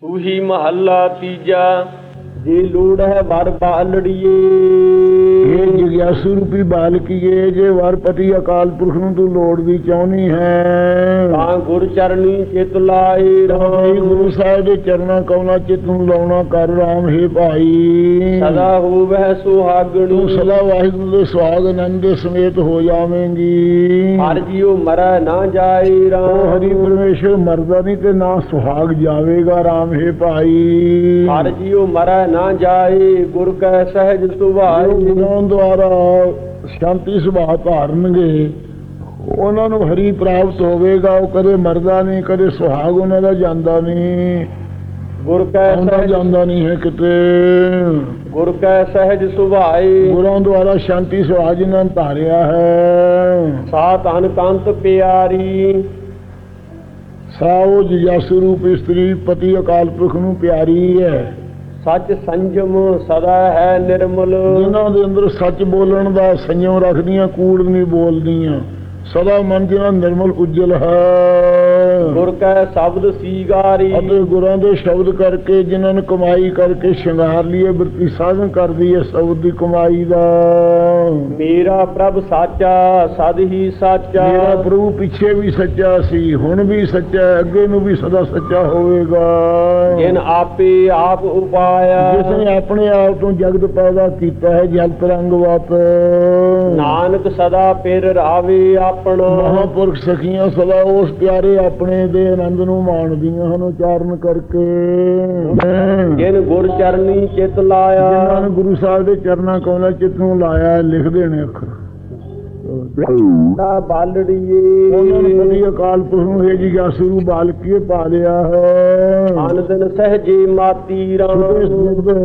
ਸੂਹੀ ਮਹੱਲਾ ਤੀਜਾ। ਜੇ ਲੋੜ ਹੈ ਵਰ ਬਾਲੜੀਏ। ਇਹ ਜਿਗਿਆਸੂ ਰੂਪੀ ਬਾਲਕੀਏ ਜੇ ਵਰਪਤੀ ਅਕਾਲ ਪੁਰਖ ਨੂੰ ਤੂੰ ਲੋੜ ਦੀ ਚਾਹਨੀ ਹੈ। ਤਾਂ ਗੁਰ ਚਰਨੀ ਚਿਤ ਲਾਏ ਰਹੋ ਗੁਰੂ ਸਾਹਿਬ ਦੇ ਚਰਨਾਂ ਕੌਲਾਂ ਚਿਤ ਨੂੰ ਲਾਉਣਾ ਕਰ ਰਾਮ ਹੈ ਭਾਈ। ਸਦਾ ਹੋਵੈ ਤੂੰ ਸੁਹਾਗਣੀ ਸਦਾ ਵਾਹਿਗੁਰੂ ਦੇ ਸਵਾਗ ਆਨੰਦ ਦੇ ਸਮੇਤ ਹੋ ਜਾਵੇਂਗੀ। ਹਰ ਜੀਉ ਮਰੈ ਨਾ ਜਾਏ ਰਾਮ। ਹਰੀ ਪਰਮੇਸ਼ਰ ਮਰਦਾ ਨਹੀਂ ਤੇ ਨਾ ਸੁਹਾਗ ਜਾਵੇਗਾ ਰਾਮ ਹੈ ਭਾਈ। ਹਰ ਜੀਉ ਮਰੈ ਨਾ ਜਾਏ ਗੁਰ ਕੈ ਸਹਿਜ ਜੋ ਸੁਭਾਏ। ਗੁਰਾਂ ਦੁਆਰਾ ਸ਼ਾਂਤੀ ਸੁਭਾਅ ਧਾਰਨਗੇ। ਉਹਨਾਂ ਨੂੰ ਹਰੀ ਪ੍ਰਾਪਤ ਹੋਵੇਗਾ ਉਹ ਕਦੇ ਮਰਦਾ ਨਹੀਂ ਕਦੇ ਸੁਹਾਗ ਉਹਨਾਂ ਦਾ ਜਾਂਦਾ ਨਹੀਂ। ਗੁਰ ਕੈ ਸਹਿਜ ਜਾਂਦਾ ਨਹੀਂ ਹੈ ਕਿਤੇ। ਗੁਰ ਕੈ ਸਹਿਜ ਸੁਭਾਏ। ਗੁਰਾਂ ਦੁਆਰਾ ਸ਼ਾਂਤੀ ਸੁਭਾਅ ਜਿਨ੍ਹਾਂ ਨੇ ਧਾਰਿਆ ਹੈ। ਸਾ ਧਨ ਕੰਤ ਪਿਆਰੀ। ਸਾਉ ਜਗਿਆਸੂ ਰੂਪ ਇਸਤਰੀ ਪਤੀ ਅਕਾਲ ਪੁਰਖ ਨੂੰ ਪਿਆਰੀ ਹੈ। ਸੱਚ ਸੰਜਮ ਸਦਾ ਹੈ ਨਿਰਮਲ। ਜਿਨ੍ਹਾਂ ਦੇ ਅੰਦਰ ਸੱਚ ਬੋਲਣ ਦਾ ਸੰਯਮ ਰੱਖਦੀਆਂ, ਕੂੜ ਨਹੀਂ ਬੋਲਦੀਆਂ। ਸਦਾ ਮਨ ਜਿਹੜਾ ਨਿਰਮਲ, ਉਜਲ ਹੈ। ਗੁਰ ਕੈ ਸ਼ਬਦ ਸੀਗਾਰੀ। ਅਤੇ ਗੁਰਾਂ ਦੇ ਸ਼ਬਦ ਕਰਕੇ ਜਿਨ੍ਹਾਂ ਨੇ ਕਮਾਈ ਕਰਕੇ ਸ਼ਿੰਗਾਰ ਲਈਏ ਬਿਰਤੀ ਸਾਧਨ ਕਰਦੀ ਹੈ ਸ਼ਬਦ ਦੀ ਕਮਾਈ ਦਾ। ਮੇਰਾ ਪ੍ਰਭ ਸਾਚਾ ਸਦ ਹੀ ਸਾਚਾ। ਮੇਰਾ ਪ੍ਰਭੂ ਪਿੱਛੇ ਵੀ ਸੱਚਾ ਸੀ ਹੁਣ ਵੀ ਸੱਚਾ ਅੱਗੇ ਨੂੰ ਵੀ ਸਦਾ ਸੱਚਾ ਹੋਵੇਗਾ। ਜਿਨ ਆਪੇ ਆਪ ਉਪਾਇਆ। ਜਿਸ ਨੇ ਆਪਣੇ ਆਪ ਤੋਂ ਜਗਤ ਪੈਦਾ ਕੀਤਾ ਹੈ ਜਲ ਤਰੰਗਵਤ ਨਾਨਕ ਸਦਾ ਪਿਰ ਰਾਵੇ ਆਪਣਾ। ਮਹਾਪੁਰਖ ਸਖੀਆਂ ਸਦਾ ਉਸ ਪਿਆਰੇ ਆਪਣੇ ਦੇ ਆਨੰਦ ਨੂੰ ਮਾਣਦੀਆਂ ਹਨ ਉਚਾਰਨ ਕਰਕੇ। ਜਿਨ ਗੁਰ ਚਰਨੀ ਚਿਤ ਲਾਇਆ। ਜਿਨ੍ਹਾਂ ਨੇ ਗੁਰੂ ਸਾਹਿਬ ਦੇ ਚਰਨਾਂ ਕੋਲ ਚਿੱਤ ਨੂੰ ਲਾਇਆ ਲਿਖਦੇ ਨੇ ਅੱਖਰ। ਦਾ ਬਾਲੜੀਏ। ਉਹਨਾਂ ਨੇ ਕਦੀ ਅਕਾਲ ਪੁਰਖ ਨੂੰ ਹੈ ਜੀ ਗਾਸੂ ਬਾਲਕੀਏ ਪਾ ਲਿਆ ਹੈ? ਅਨ ਦਿਨ ਸਹਜੇ ਮਾਤੀ ਰਾਮ।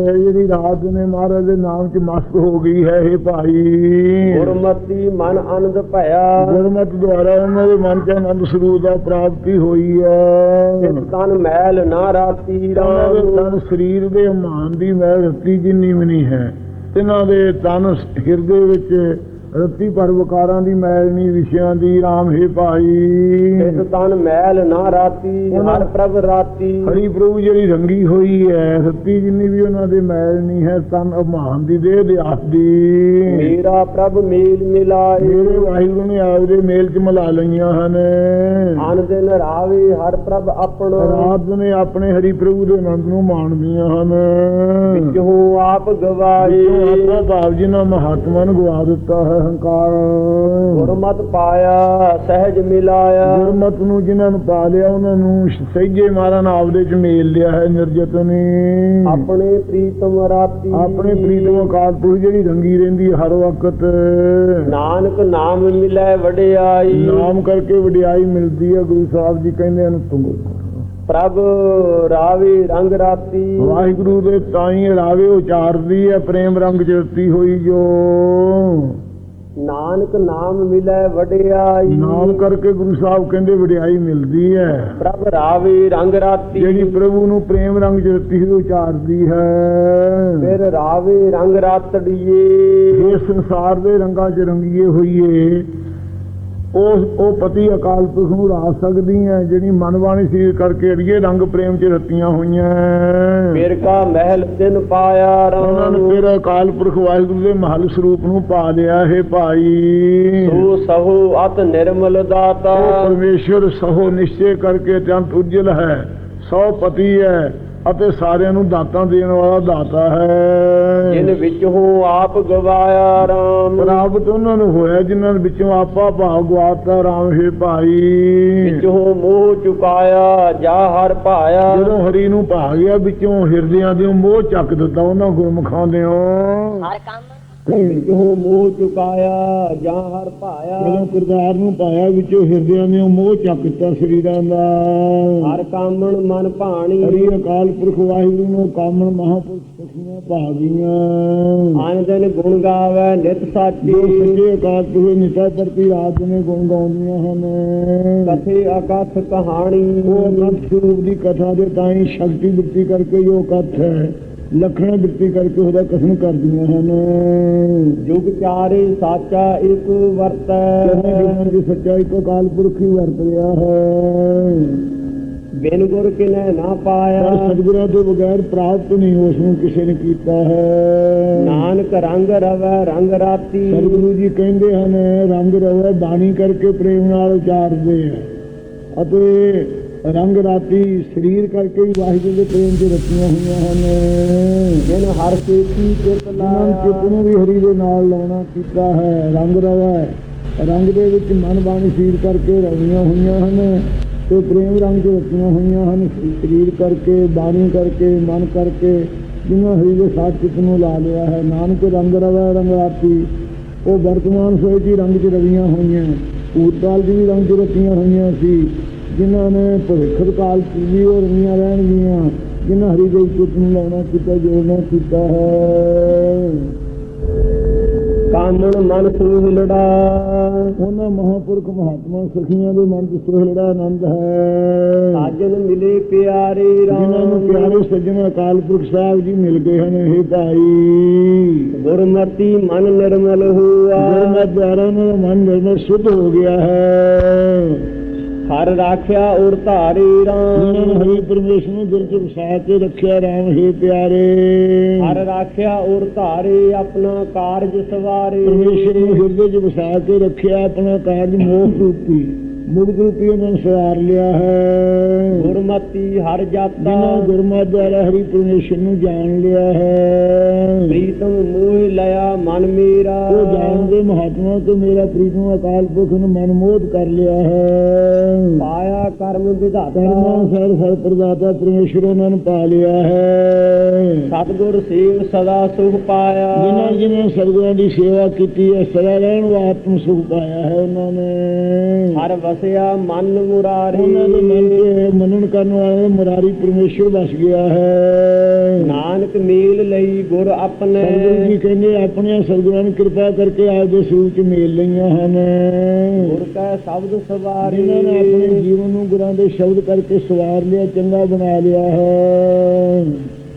ਜਿਹੜੀ ਰਾਤ ਨੇ ਮਹਾਰਾਜ ਦੇ ਨਾਮ ਚ ਮਸਤ ਹੋ ਗਈ ਹੈ ਇਹ ਭਾਈ। ਗੁਰਮਤੀ ਮਨ ਆਨੰਦ ਭਇਆ। ਗੁਰਮਤਿ ਦੁਆਰਾ ਉਹਨਾਂ ਦੇ ਮਨ ਚ ਆਨੰਦ ਸਰੂਪ ਦਾ ਪ੍ਰਾਪਤੀ ਹੋਈ ਹੈ। ਤਨ ਮੈਲ ਨਾ ਰਾਤੀ ਰਾਮ। ਤਨ ਸਰੀਰ ਦੇ ਮਾਨ ਦੀ ਮੈਲ ਰੱਤੀ ਜਿੰਨੀ ਵੀ ਨਹੀਂ ਹੈ। ਇਹਨਾਂ ਦੇ ਤਨ ਹਿਰਦੇ ਵਿੱਚ ਰੱਤੀ ਪਰ ਵਿਕਾਰਾਂ ਦੀ ਮੈਲ ਨਹੀਂ ਵਿਸ਼ਿਆਂ ਦੀ RAM ਹੈ ਭਾਈ। ਤਿਸ ਤਨ ਮੈਲ ਨਾ ਰਾਤੀ ਹਰ ਪ੍ਰਭ ਰਾਤੀ। ਹਰੀ ਪ੍ਰਭੂ ਜਿਹੜੀ ਰੰਗੀ ਹੋਈ ਹੈ ਰੱਤੀ ਜਿੰਨੀ ਵੀ ਉਹਨਾਂ ਦੇ ਮੈਲ ਨਹੀਂ ਹੈ ਤਨ ਅਭਾਨ ਦੀ ਦੇਹ ਦੇ ਆਸ ਦੀ। ਮੇਰਾ ਪ੍ਰਭ ਮੇਲ ਮਿਲਾਏ। ਮੇਰੇ ਵਾਹਿਗੁਰੂ ਨੇ ਆਪਦੇ ਮੇਲ ਚ ਮਿਲਾ ਲਈਆਂ ਹਨ। ਅਨ ਦਿਨ ਰਾਵੇ ਹਰ ਪ੍ਰਭ ਆਪਣਾ। ਰਾਤ ਨੇ ਆਪਣੇ ਹਰੀ ਪ੍ਰਭੂ ਦੇ ਆਨੰਦ ਨੂੰ ਮਾਣਦੀਆਂ ਹਨ। ਜੋ ਆਪ ਗਵਾਏ। ਆਪਣਾ ਭਾਵ ਜਿਨ੍ਹਾਂ ਮਹਾਤਮਾ ਨੂੰ ਗਵਾ ਦਿੱਤਾ ਹੈ। ਹੰਕਾਰ ਗੁਰਮਤ ਪਾਇਆ ਸਹਿਜ ਮਿਲਾਇਆ। ਗੁਰਮਤ ਨੂੰ ਜਿਨ੍ਹਾਂ ਨੂੰ ਪਾ ਲਿਆ ਉਹਨਾਂ ਨੂੰ ਸਹਿਜੇ ਮਾਰਨ ਆਪਦੇ ਚ ਮੇਲ ਲਿਆ ਹੈ ਨਿਰਜਤ ਨੇ। ਆਪਣੇ ਪ੍ਰੀਤਮ ਰਾਤੀ। ਆਪਣੇ ਪ੍ਰੀਤਮ ਅਕਾਲ ਪੁਰਖ ਜਿਹੜੀ ਰੰਗੀ ਰਹਿੰਦੀ ਹਰ ਵਕਤ। ਨਾਨਕ ਨਾਮ ਮਿਲੈ ਵਡਿਆਈ। ਨਾਮ ਕਰਕੇ ਵਡਿਆਈ ਮਿਲਦੀ ਹੈ ਗੁਰੂ ਸਾਹਿਬ ਜੀ ਕਹਿੰਦੇ ਹਨ ਤੁਮ ਪ੍ਰਭ ਰਾਵੇ ਰੰਗ ਰਾਤੀ। ਵਾਹਿਗੁਰੂ ਦੇ ਤਾਈ ਰਾਵੇ ਉਚਾਰਦੀ ਹੈ ਪ੍ਰੇਮ ਰੰਗ ਜਰਤੀ ਹੋਈ ਜੋ। ਨਾਨਕ ਨਾਮ ਮਿਲੈ ਵਡਿਆਈ। ਨਾਮ ਕਰਕੇ ਗੁਰੂ ਸਾਹਿਬ ਕਹਿੰਦੇ ਵਡਿਆਈ ਮਿਲਦੀ ਹੈ। ਪ੍ਰਭ ਰਾਵੇ ਰੰਗ ਰਾਤੀ। ਜਿਹੜੀ ਪ੍ਰਭੂ ਨੂੰ ਪ੍ਰੇਮ ਰੰਗ ਜਰਤੀ ਹੋਈ ਉਚਾਰਦੀ ਹੈ। ਫਿਰ ਰਾਵੇ ਰੰਗ ਰਾਤੜੀਏ। ਇਹ ਸੰਸਾਰ ਦੇ ਰੰਗਾਂ 'ਚ ਰੰਗੀਏ ਹੋਈਏ। ਉਹ ਉਹ ਪਤੀ ਅਕਾਲ ਪੁਰਖ ਨੂੰ ਰਾਸ ਸਕਦੀ ਹੈ ਜਿਹੜੀ ਮਨਵਾਣੀ ਸੀ ਕਰਕੇ ਅੜੀਏ ਰੰਗ ਪ੍ਰੇਮ 'ਚ ਰਤੀਆਂ ਹੋਈਆਂ ਫਿਰ ਕਾ ਮਹਿਲ ਤਿਨ ਪਾਇਆ ਰਾਮ। ਫਿਰ ਅਕਾਲ ਪੁਰਖ ਵਾਹਿਗੁਰੂ ਦੇ ਮਹਲ ਸਰੂਪ ਨੂੰ ਪਾ ਲਿਆ ਹੈ ਭਾਈ। ਸੋ ਸਹੋ ਅਤ ਨਿਰਮਲ ਦਾਤਾ। ਪਰਮੇਸ਼ਰ ਸਹੋ ਨਿਸ਼ਚੈ ਕਰਕੇ ਅਤਿਅੰਤ ਉਜਲ ਹੈ ਸੋ ਪਤੀ ਹੈ। ਅਤੇ ਸਾਰਿਆਂ ਨੂੰ ਦਾਤਾਂ ਦੇਣ ਵਾਲਾ ਦਾਤਾ ਜਿਨ ਹੈ ਵਿੱਚ ਹੋ ਆਪ ਗਵਾਇਆ ਰਾਮ। ਪ੍ਰਾਪਤ ਉਹਨਾਂ ਨੂੰ ਹੋਇਆ ਜਿਨ੍ਹਾਂ ਦੇ ਵਿੱਚੋਂ ਆਪਾ ਭਾਵ ਗਵਾਤਾ ਰਾਮ ਹੈ ਭਾਈ। ਵਿੱਚ ਹੋ ਮੋਹ ਚੁਕਾਇਆ ਜਾ ਹਰ ਭਾਇਆ। ਜਦੋਂ ਹਰੀ ਨੂੰ ਭਾ ਗਿਆ ਵਿੱਚੋਂ ਹਿਰਦਿਆਂ ਦੇ ਮੋਹ ਚੱਕ ਦਿੱਤਾ ਉਹਨਾਂ ਗੁਰਮੁਖਾਂ ਦੇ ਹਰ ਕੰਮ ਹੋ ਮੋਹ ਚੁਕਾਇਆ ਜਾ ਹਰ ਭਾਇਆ। ਜਦੋਂ ਕਿਰਦਾਰ ਨੂੰ ਪਾਇਆ ਵਿੱਚੋਂ ਹਿਰਦਿਆਂ ਦੇ ਮੋਹ ਚੱਕ ਦਿੱਤਾ ਸਰੀਰਾਂ ਦਾ। ਹਰ ਕਾਮਣ ਮਨ ਭਾਣੀ। ਹਰੀ ਅਕਾਲ ਪੁਰਖ ਵਾਹਿਗੁਰੂ ਨੂੰ ਕਾਮਣ ਮਹਾਪੁਰਖ ਸਖੀਆਂ ਭਾਗੀਆਂ ਆਨ ਦਿਨ ਗੁਣ ਗਾਵੇ ਨਿਤ ਸਾਚੀ। ਜੋ ਸੱਚੇ ਅਕਾਲ ਪੁਰਖ ਨਿਤਾ ਪ੍ਰਤੀ ਰਾਤ ਨੇ ਗੁਣ ਗਾਉਂਦੀਆਂ ਹਨ। ਕਥੇ ਅਕਥ ਕਹਾਣੀ। ਉਹ ਅਕਥ ਸਰੂਪ ਦੀ ਕਥਾ ਦੇ ਤਾਈ ਸ਼ਕਤੀ ਬਿਰਤੀ ਕਰਕੇ ਜੋ ਕਥ ਹੈ। ਲਖਣ ਬਿਰਤੀ ਕਰਕੇ ਉਹਦਾ ਕਥਨ ਕਰਦੀਆਂ ਹਨ। ਜੁਗ ਚਾਰੇ ਸਾਚਾ ਇੱਕ ਵਰਤੈ। ਜੀਵਨ ਦੀ ਸੱਚਾਈ ਤੋਂ ਅਕਾਲ ਪੁਰਖ ਹੀ ਵਰਤ ਰਿਹਾ ਹੈ। ਬਿਨ ਗੁਰ ਕਿਨੈ ਨਾ ਪਾਇਆ। ਸਤਿਗੁਰਾਂ ਤੋਂ ਬਗੈਰ ਪ੍ਰਾਪਤ ਨਹੀਂ ਉਸ ਨੂੰ ਕਿਸੇ ਨੇ ਕੀਤਾ ਹੈ। ਨਾਨਕ ਰੰਗ ਰਵੈ ਰੰਗ ਰਾਤੀ। ਸਤਿਗੁਰੂ ਜੀ ਕਹਿੰਦੇ ਹਨ ਰੰਗ ਰਵੇ ਬਾਣੀ ਕਰਕੇ ਪ੍ਰੇਮ ਨਾਲ ਉਚਾਰਦੇ ਆ। ਅਤੇ ਰੰਗ ਰਾਤੀ ਸਰੀਰ ਕਰਕੇ ਵੀ ਵਾਹਿਗੁਰੂ ਦੇ ਪ੍ਰੇਮ 'ਚ ਰਚੀਆਂ ਹੋਈਆਂ ਹਨ। ਬਿਨ ਹਰ ਸੇਤੀ ਚਿਤ ਨਾਮ ਚਿੱਤ ਲਾਇਆ ਨੂੰ ਵੀ ਹਰੀ ਦੇ ਨਾਲ ਲਾਉਣਾ ਕੀਤਾ ਹੈ ਰੰਗ ਰਵਾ ਹੈ। ਰੰਗ ਦੇ ਵਿੱਚ ਮਨ ਬਾਣੀ ਸਰੀਰ ਕਰਕੇ ਰਵੀਆਂ ਹੋਈਆਂ ਹਨ ਤੇ ਪ੍ਰੇਮ ਰੰਗ 'ਚ ਰਚੀਆਂ ਹੋਈਆਂ ਹਨ। ਸਰੀਰ ਕਰਕੇ ਬਾਣੀ ਕਰਕੇ ਮਨ ਕਰਕੇ ਜਿਨ੍ਹਾਂ ਹਰੀ ਦੇ ਸਾਥ ਚਿੱਤ ਨੂੰ ਲਾ ਲਿਆ ਹੈ। ਨਾਨਕ ਰੰਗ ਰਵਾ ਰੰਗ ਰਾਤੀ। ਉਹ ਵਰਤਮਾਨ ਸੋਏ ਜੀ ਰੰਗ 'ਚ ਰਵੀਆਂ ਹੋਈਆਂ। ਭੂਤਕਾਲ 'ਚ ਵੀ ਰੰਗ 'ਚ ਰਚੀਆਂ ਹੋਈਆਂ ਸੀ। ਜਿਨ੍ਹਾਂ ਨੇ ਭਵਿੱਖ ਕਾਲ 'ਚ ਵੀ ਉਹ ਰੰਗੀਆਂ ਰਹਿਣਗੀਆਂ ਜਿਨ੍ਹਾਂ ਹਰੀ ਦੇ ਚਿੱਤ ਨੂੰ ਲਾਉਣਾ ਕੀਤਾ ਜੋੜਨਾ ਕੀਤਾ ਹੈ। ਕਾਮਣ ਮਨ ਸੂਹ ਲੜਾ। ਉਹਨਾਂ ਮਹਾਪੁਰਖ ਮਹਾਤਮਾ ਸਖੀਆਂ ਦੇ ਮਨ 'ਚ ਸੋਹੜਾ ਆਨੰਦ ਹੈ। ਸਾਜਨ ਮਿਲੇ ਪਿਆਰੇ ਜਿਨ੍ਹਾਂ ਨੂੰ ਰਾਮ ਪਿਆਰੇ ਸੱਜਣ ਅਕਾਲ ਪੁਰਖ ਸਾਹਿਬ ਜੀ ਮਿਲ ਗਏ ਹਨ ਇਹ ਭਾਈ। ਗੁਰਮਤੀ ਮਨ ਨਿਰਮਲ ਹੋਆ। ਪਿਆਰਾਂ ਨਾਲ ਮਨ ਨਿਰਮਲ ਸ਼ੁੱਧ ਹੋ ਗਿਆ ਹੈ। ਹਰ ਰਾਖਿਆ ਔਰ ਧਾਰੇ ਨੇ ਰਾਮ ਹਰੀ ਪਰਮੇਸ਼ਰ ਨੂੰ ਦਿਲ 'ਚ ਵਸਾ ਕੇ ਰੱਖਿਆ ਰਾਮ ਹੈ ਪਿਆਰੇ। ਹਰ ਰਾਖਿਆ ਔਰ ਧਾਰੇ ਆਪਣਾ ਕਾਰਜ ਸਵਾਰੇ। ਪਰਮੇਸ਼ਰ ਨੂੰ ਹਿਰਦੇ 'ਚ ਵਸਾ ਕੇ ਰੱਖਿਆ ਆਪਣਾ ਕਾਰਜ ਮੋਹ ਰੂਪੀ। ਮੁਕਤ ਰੂਪੀ ਉਹਨਾਂ ਨੇ ਸਵਾਰ ਲਿਆ ਹੈ। ਗੁਰਮਤੀ ਹਰ ਜਾਤਾ। ਗੁਰਮਤਿ ਦੁਆਰਾ ਹਰੀ ਪਰਮੇਸ਼ਰ ਨੂੰ ਜਾਣ ਲਿਆ ਹੈ। ਪ੍ਰੀਤਮ ਮੋਹ ਲਿਆ ਮਨ ਮੇਰਾ। ਉਹ ਜਾਣਦੇ ਮਹਾਤਮਾ ਤੋਂ ਮੇਰਾ ਪ੍ਰੀਤਮ ਅਕਾਲ ਪੁਰਖ ਨੂੰ ਮਨਮੋਧ ਕਰ ਲਿਆ ਹੈ। ਪਾਇਆ ਕਰਮ ਵਿਧਾਤਾ। ਸਰ ਸਰ ਪ੍ਰਦਾਤਾ ਪਰਮੇਸ਼ਰ ਉਹਨਾਂ ਨੂੰ ਪਾ ਲਿਆ ਹੈ। ਸਤਿਗੁਰ ਸੇਵ ਸਦਾ ਸੁਖ ਪਾਇਆ। ਜਿਨ੍ਹਾਂ ਜਿਨ੍ਹਾਂ ਸਰਗੁਰਾਂ ਦੀ ਸੇਵਾ ਕੀਤੀ ਹੈ ਸਦਾ ਰਹਿਣ ਵਾਲਾ ਆਤਮ ਸੁਖ ਪਾਇਆ ਹੈ ਉਹਨਾਂ ਨੇ। ਹਰ ਵਸਿਆ ਮਨ ਮੁਰਾਰੀ। ਉਹਨਾਂ ਦੇ ਮਨ ਤੇ ਮਨਨ ਕਰਨ ਵਾਲੇ ਮੁਰਾਰੀ ਪਰਮੇਸ਼ਰ ਵਸ ਗਿਆ ਹੈ। ਨਾਨਕ ਮੇਲ ਲਈ ਗੁਰ ਆਪਣੇ। ਸਤਿਗੁਰੂ ਜੀ ਕਹਿੰਦੇ ਆਪਣੇ ਸਤਿਗੁਰਾਂ ਨੇ ਕਿਰਪਾ ਕਰਕੇ ਆਪਦੇ ਸਰੂਪ ਚ ਮੇਲ ਲਈਆਂ ਹਨ। ਗੁਰ ਕੈ ਸ਼ਬਦ ਸਵਾਰੀ। ਜਿਨ੍ਹਾਂ ਨੇ ਆਪਣੇ ਜੀਵਨ ਨੂੰ ਗੁਰਾਂ ਦੇ ਸ਼ਬਦ ਕਰਕੇ ਸਵਾਰ ਲਿਆ ਚੰਗਾ ਬਣਾ ਲਿਆ ਹੈ।